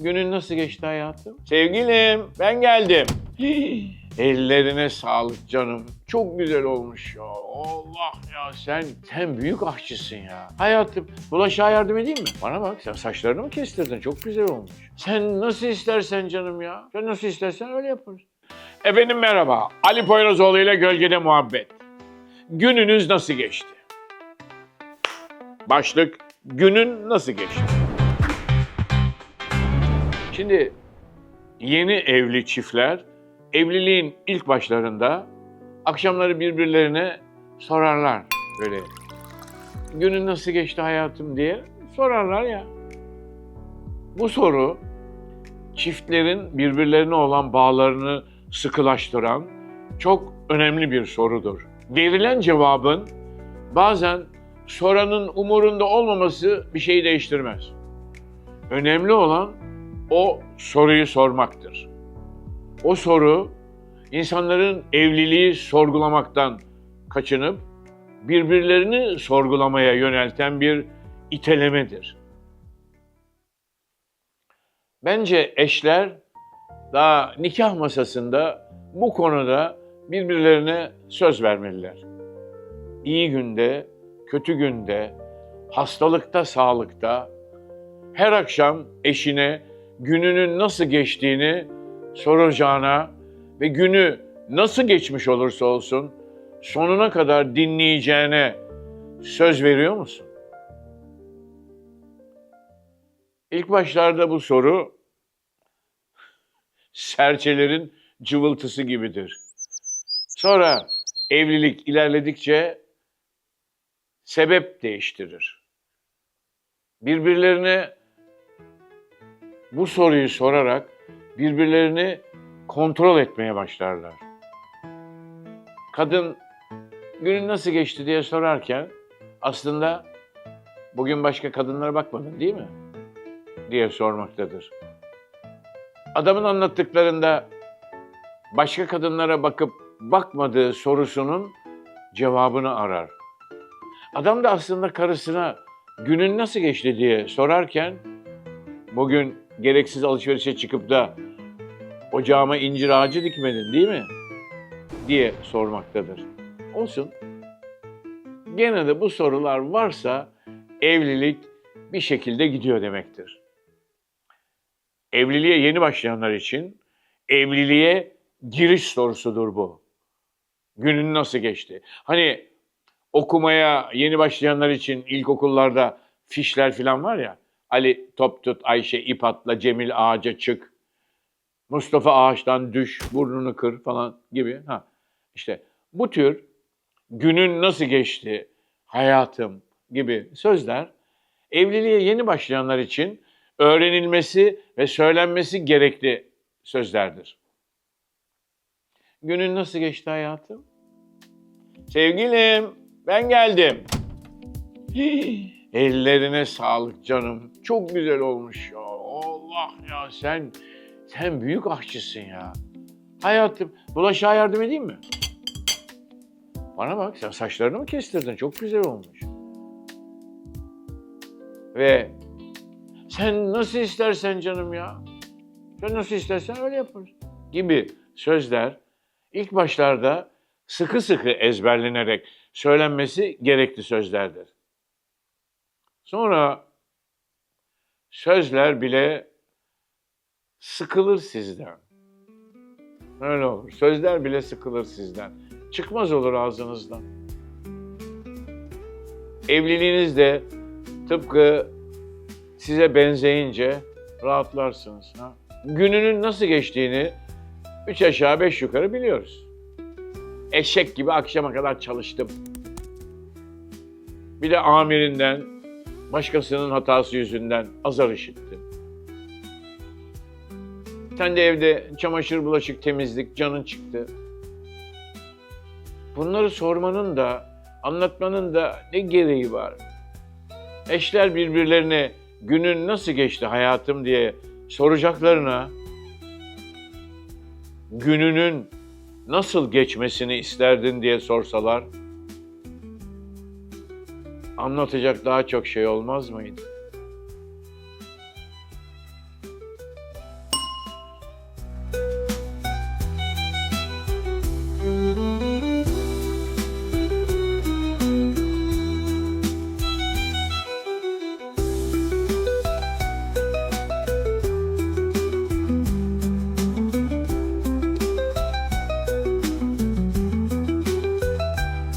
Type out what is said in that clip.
Günün nasıl geçti hayatım? Sevgilim ben geldim. Ellerine sağlık canım. Çok güzel olmuş ya. Allah ya sen sen büyük aşçısın ya. Hayatım bulaşığa yardım edeyim mi? Bana bak sen saçlarını mı kestirdin? Çok güzel olmuş. Sen nasıl istersen canım ya. Sen nasıl istersen öyle yaparız. Efendim merhaba. Ali Poyrazoğlu ile Gölgede Muhabbet. Gününüz nasıl geçti? Başlık günün nasıl geçti? Şimdi yeni evli çiftler evliliğin ilk başlarında akşamları birbirlerine sorarlar böyle. Günün nasıl geçti hayatım diye sorarlar ya. Bu soru çiftlerin birbirlerine olan bağlarını sıkılaştıran çok önemli bir sorudur. Verilen cevabın bazen soranın umurunda olmaması bir şeyi değiştirmez. Önemli olan o soruyu sormaktır. O soru insanların evliliği sorgulamaktan kaçınıp birbirlerini sorgulamaya yönelten bir itelemedir. Bence eşler daha nikah masasında bu konuda birbirlerine söz vermeliler. İyi günde, kötü günde, hastalıkta, sağlıkta her akşam eşine gününün nasıl geçtiğini soracağına ve günü nasıl geçmiş olursa olsun sonuna kadar dinleyeceğine söz veriyor musun? İlk başlarda bu soru serçelerin cıvıltısı gibidir. Sonra evlilik ilerledikçe sebep değiştirir. Birbirlerine bu soruyu sorarak birbirlerini kontrol etmeye başlarlar. Kadın günün nasıl geçti diye sorarken aslında bugün başka kadınlara bakmadın değil mi? diye sormaktadır. Adamın anlattıklarında başka kadınlara bakıp bakmadığı sorusunun cevabını arar. Adam da aslında karısına günün nasıl geçti diye sorarken bugün gereksiz alışverişe çıkıp da ocağıma incir ağacı dikmedin değil mi? diye sormaktadır. Olsun. Gene de bu sorular varsa evlilik bir şekilde gidiyor demektir. Evliliğe yeni başlayanlar için evliliğe giriş sorusudur bu. Günün nasıl geçti? Hani okumaya yeni başlayanlar için ilkokullarda fişler falan var ya. Ali top tut, Ayşe ip atla, Cemil ağaca çık. Mustafa ağaçtan düş, burnunu kır falan gibi. Ha. İşte bu tür günün nasıl geçti, hayatım gibi sözler evliliğe yeni başlayanlar için öğrenilmesi ve söylenmesi gerekli sözlerdir. Günün nasıl geçti hayatım? Sevgilim, ben geldim. Ellerine sağlık canım. Çok güzel olmuş ya. Allah ya sen sen büyük aşçısın ya. Hayatım, bulaşığa yardım edeyim mi? Bana bak sen saçlarını mı kestirdin? Çok güzel olmuş. Ve sen nasıl istersen canım ya. Sen nasıl istersen öyle yaparız. Gibi sözler ilk başlarda sıkı sıkı ezberlenerek söylenmesi gerekli sözlerdir. Sonra sözler bile sıkılır sizden. Öyle olur. Sözler bile sıkılır sizden. Çıkmaz olur ağzınızdan. Evliliğiniz de tıpkı size benzeyince rahatlarsınız. Ha? Gününün nasıl geçtiğini üç aşağı beş yukarı biliyoruz. Eşek gibi akşama kadar çalıştım. Bir de amirinden, başkasının hatası yüzünden azar işittim. Sen de evde çamaşır, bulaşık, temizlik, canın çıktı. Bunları sormanın da, anlatmanın da ne gereği var? Eşler birbirlerine günün nasıl geçti hayatım diye soracaklarına gününün nasıl geçmesini isterdin diye sorsalar anlatacak daha çok şey olmaz mıydı?